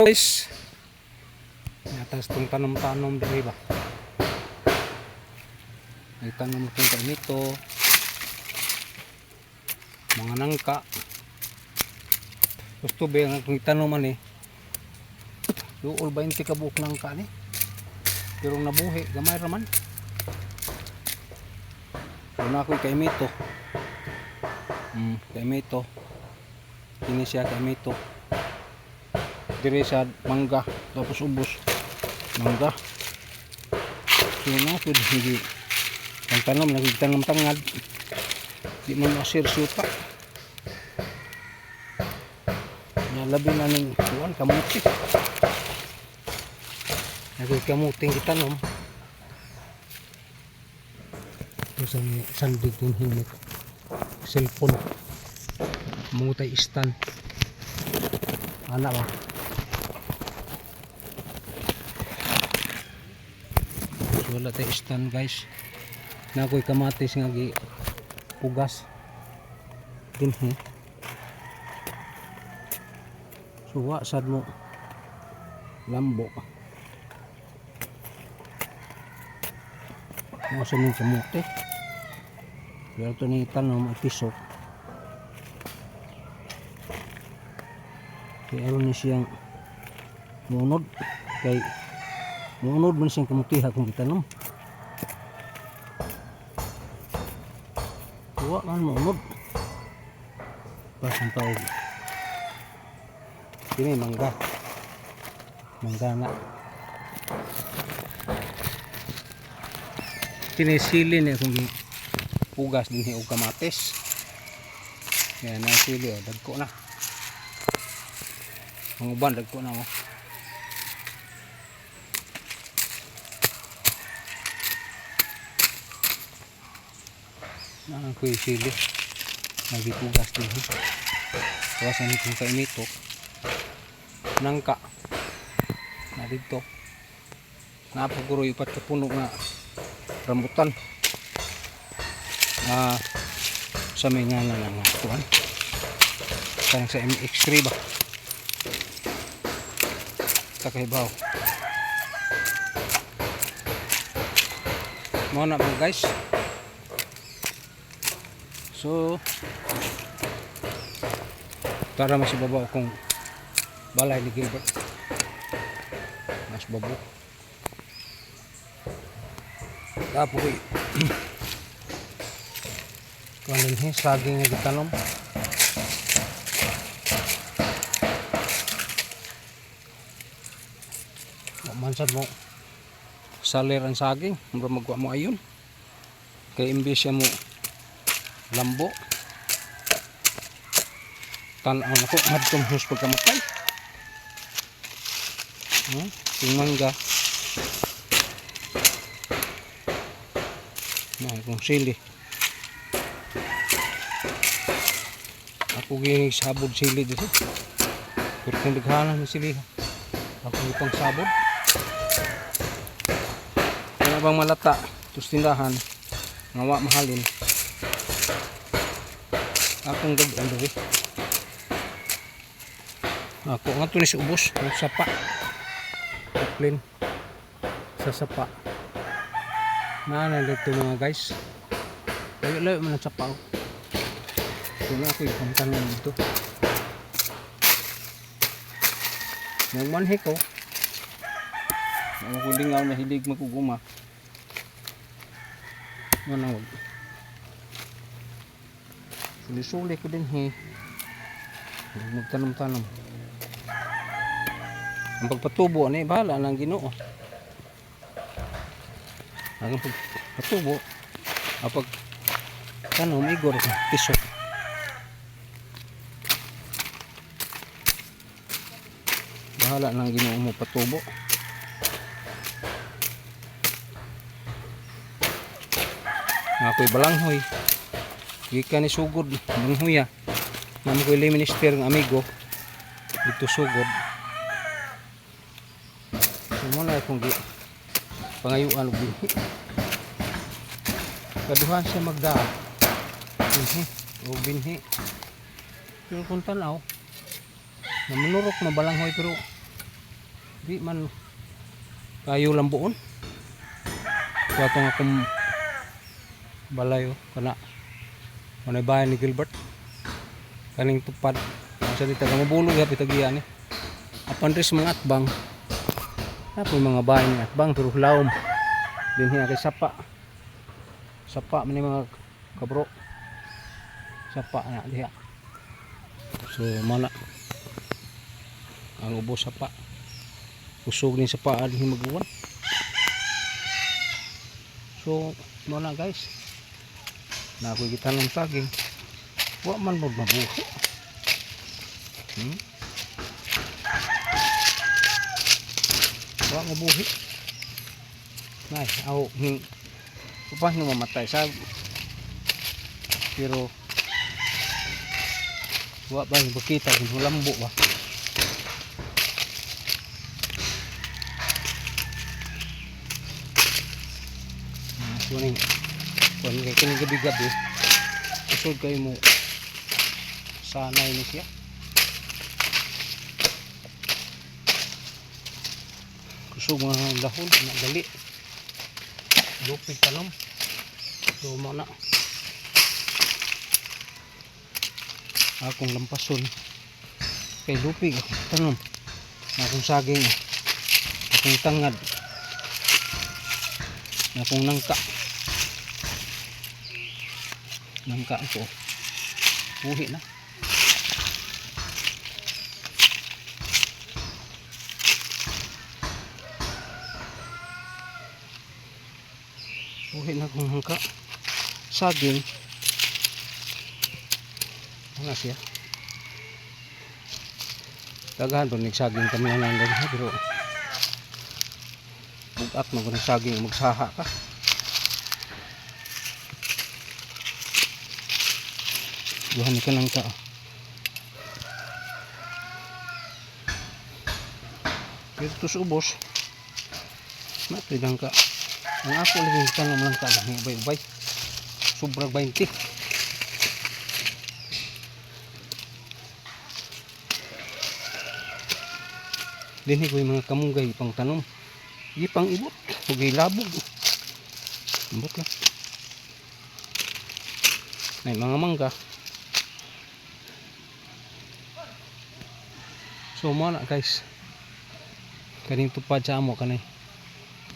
guys. Natas itong tanom-tanom diri ba may tanom itong kainito mga nangka. Gusto ba yung akong tanoman eh? Dool 20 ka buok nangka ni pero nabuhi gamay raman. Una ako kay Mito. Hmm, kay Mito. Kini siya kay Mito dire mangga. Tapos ubos. Mangga. Sino pwede hindi ang tanom nagtanom tangad di man masir suta nalabi na ng kuwan kamuti. Nagay kamuting itanom ito sa sandig yung himit cellphone. Mutay stand anak ba wala tayo stand guys. Na ako'y kamatis nga gi pugas din he suwa sad mo. Lambo. Mo sa ning kamote. Pero ito ni tanom ay pisok kaya ni siyang munod. Kay munod man siyang kamutiha kung gitanong Tuwa man munod. Pasang tawag Ini mangga. Mangga na Tinisili niya kung pugas din o kamatis. Yan ang sili o dagko na. Ang uban dagko na mo na ang kuy sili nagipugas din kawasan itong kainito nangka. Na dito napaguro ipat ka puno nga rambutan. Ah sa may nga na lang kuhan parang sa MX3 ba? Kakaibaw. Mo na mo guys So, tara mas ibabaw kung balay ni Gilbert. Mas babo. Tapo ko Kuanin he, saging nga gitanom. Mansad mo salir ang saging, mura magwa mo ayon. Kay imbis mo lambo. Tanaw na ko madtong hus pagkamatay. Hmm? yung mangga. Na kung sili. Ako ginig sabod sili dito. Pero kung naghanan ng sili ako ipang sabod. Kaya bang malata tus tindahan ngawa mahalin akong gagawin diri ako nga ito ni ubos ng sapa. Kaplin sa sapa. Naanan dito mga guys? Layo layo man ang sapa oh. ito na ako yung tanong dito nagmanhi ko mga kulingaw na hilig maguguma. Manawag Suli-suli ko din he. Magtanong-tanong. Ang pagpatubo, ano eh, bahala ng ginoo. Ang pagpatubo, kapag tanong, igor ko, piso. Bahala ng ginoo mo patubo. Ako'y balanghoy. Gika ni sugod ng huya. Namo ko minister ng amigo dito sugod. Mo na akong gi pangayuan og binhi. Kaduhan siya magda. Binhi o binhi. Pero kung tanaw, namanurok na balanghoy pero di man kayo lang buon so akong balay oh, kana kanay bahay ni Gilbert? Kaning tupad. Sa dito kamo bulog ya pitagian ni apan ris mga atbang. Apo mga bahay ni atbang pero lawom din kay sapa. Sapa man mga kabro. Sapa na diha. So mana. Ang ubo sapa. Usog ni sapa adhi maguwan. So mo na guys na ako kita ng saging wa man mo mabuho hmm? wa mabuhi nay ako hing upah ni mamatay sa pero wa ba yung bakita yung lambo ba? Ah, kuning kuning kay kuning gabi gabi usod kayo mo. Sanay ni siya. Kusog mga dahon na gali lupig tanom so mo na. Akong lampason. Kay lupig akong tanom akong saging. Akong tangad. Akong nangka nangka ko. Buhi na. Buhi na akong nangka. Saging. Ano siya. Daghan to nig saging kami lang lang pero bugat mo kung saging magsaha ka buhan ka lang ka pero ito sa ubos mapidang ka ang ako lagi tanong lang ka lang ubay-ubay sobrang 20 Dini ko yung mga kamunggay pang tanom. Di pang ibot. Huwag labog. Ibot lang. May mga mangga. So mo na guys. Kaning tupad sa amo kanay.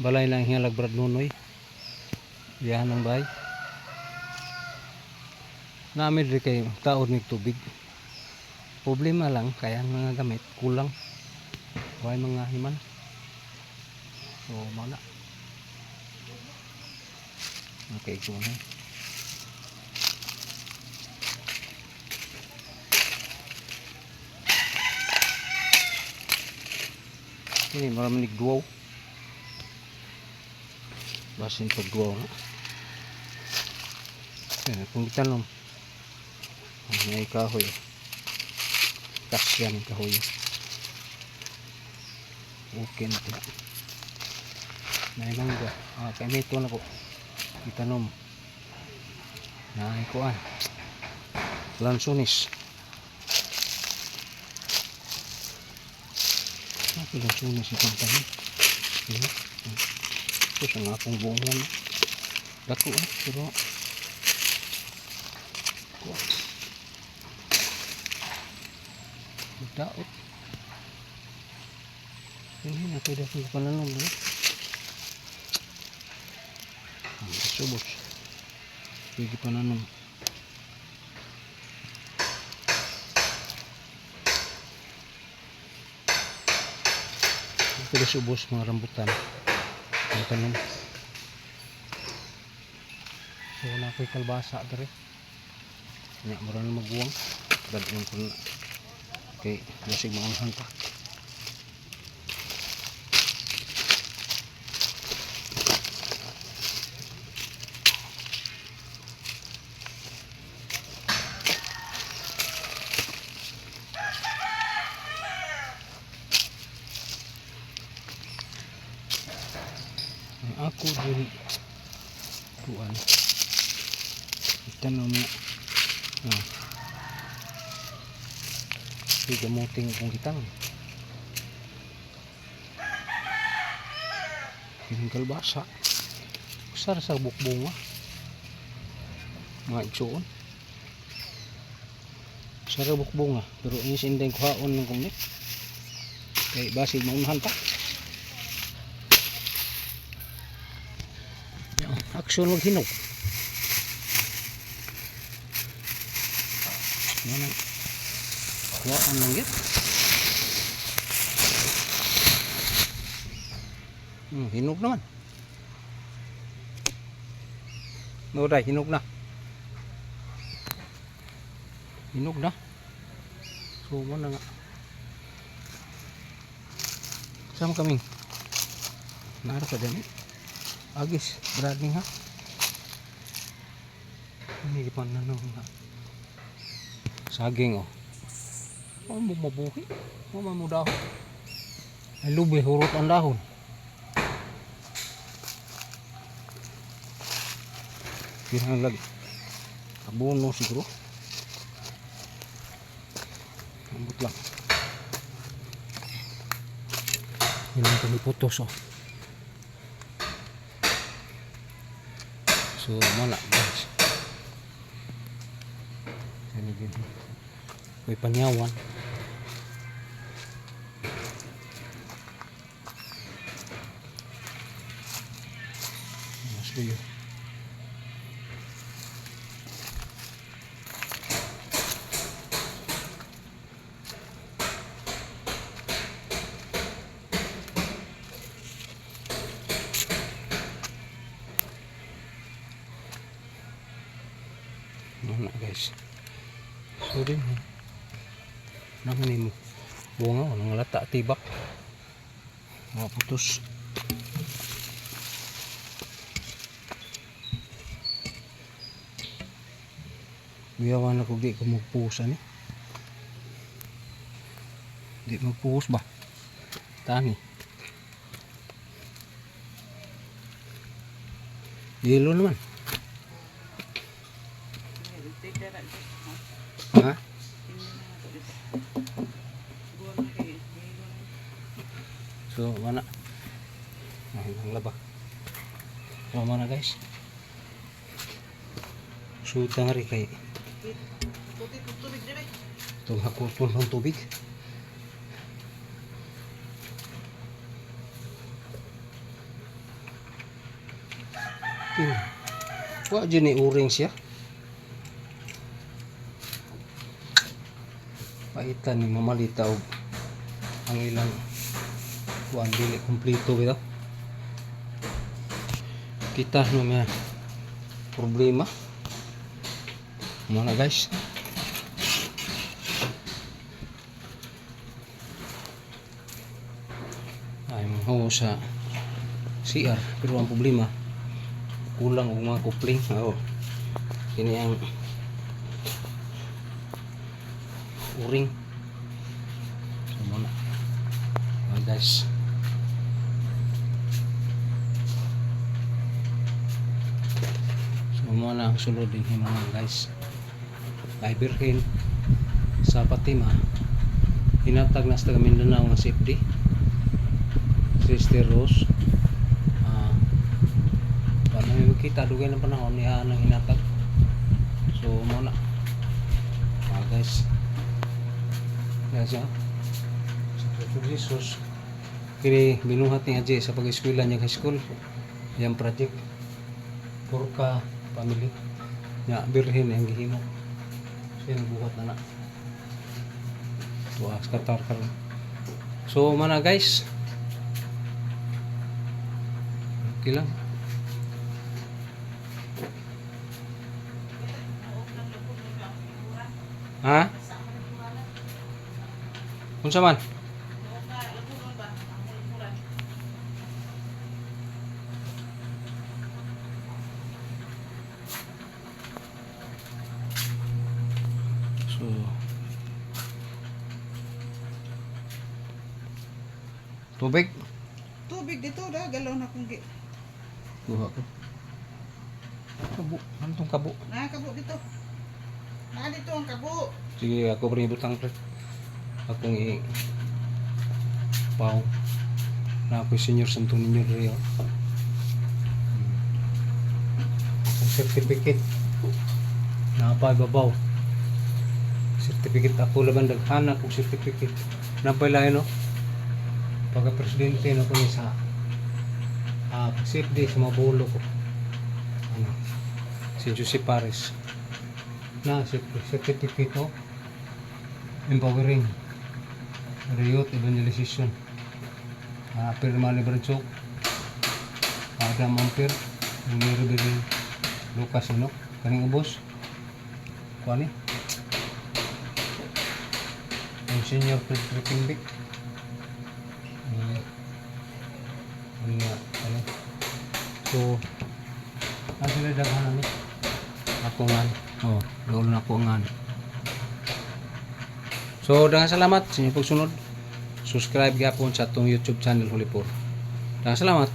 Balay lang hiyalag brad nunoy. Yan ang bay. Namin rin kayo taon ng tubig. Problema lang kaya mga gamit kulang. Huwag mga himan. So, mana. Okay, ito Ini marami nigduwaw. Basin pagduwaw na. Yan, kung itanong. May kahoy. Kasyan kahoy. Okay na pala. May mangga. Ah, kay may ito na po. Itanom. Nakikuan. Lansunis. Ako lansunis itong tanim. Diba? Ito sa nga akong buongan. Dako ah. Pero. Daot. Ini na pwede akong pananom no? Ang subos. Pwede pananom. Pwede subos mga rambutan. Ang tanom. So wala ko'y kalbasa dere. Nya mura na magbuwang. Dadaan ko na. Okay, lasig maanghan pa. Ang ako diri kuan itanong mo ah di gamuting kung kitang Kining kalbasa. Usar sa bukbunga. Mga igsuon. Usar sa bukbunga. Pero ini sindeng kuhaon ng kumit. Kay basig maunahan pa. Aksyon wag hinog. Yan ang kuhaon lang yun. Hmm, hinog naman. No, day, hinog na. Hinog na. So, mo na nga. Sama kami. Nara ka dyan eh. Agis, brading ha. Hindi pa na nung. Saging oh. Oh, mabuhi. Mo mamudaho. Ay lubi, hurot ang dahon. Kailangan lagi. Abono siguro. Ambot lang. Yun ang kami putos oh. So, mana guys. Yan din. May panyawan. Mas tuyo. Ano guys. So din. eh. Naman ni mo. Bunga nang lata tibak. Mga putos. Biyawan ako di ko magpusan eh. Di magpuhos ba? Tani. Yelo naman. Ha? So, mana? Ay, ang laba. So, mana guys? Suta nga rin kay itong hakutol ng tubig. Hmm. Wa dyan ni uring siya. Paitan ni mamalitaw ang ilang kuan dili kumplito bitaw. Kita no may problema. Mga guys. Ay mo sa CR pero ang problema kulang og mga kupling. Oo. Kini ang uring. So muna. Mga guys. So muna ang sulod din mga guys. Birhen sa Patima hinatag na sa Mindanao nga safety. Sister Rose ah uh, may makita dugay ng panahon niya nang hinatag. So muna mga guys. Yan siya sa Kristo Jesus kini binuhat ni Haji sa pag-eskwela niya high school. Yung project. Purka family. Nya birhen ang gihimo siya buhat na. Na tuwas katar karon so mana guys okay lang. Ha? Unsa man Tubig? Tubig dito da, galaw na kung gi. Kuha ko. Kabo, ano tong kabo? Na kabo dito. Na dito ang kabo. Sige, ako rin butang pre. Akong i Wow. Na ako senior santo ninyo rin. Hmm. Certificate. Na, Napagabaw. Certificate ako laban daghana kog certificate. Napay lain eh, no? Pagka presidente no ko ni sa ah safety sa mabulo ko. Ano si Jose Pares. Na cert- certificate no empowering. The youth evangelization. Ah pirma ni Bradsok Adam Ampir ni Ruben Lucas ano kaning ubos. Kuani senior Frederick Kimbick Hmm. Ano nga, ano? So, ano sila daghan ni? Ako nga. Oh, lolo na ako nga. So, daghang salamat sa inyong pagsunod. Subscribe gyapon sa atong YouTube channel Hulipur. Daghang salamat.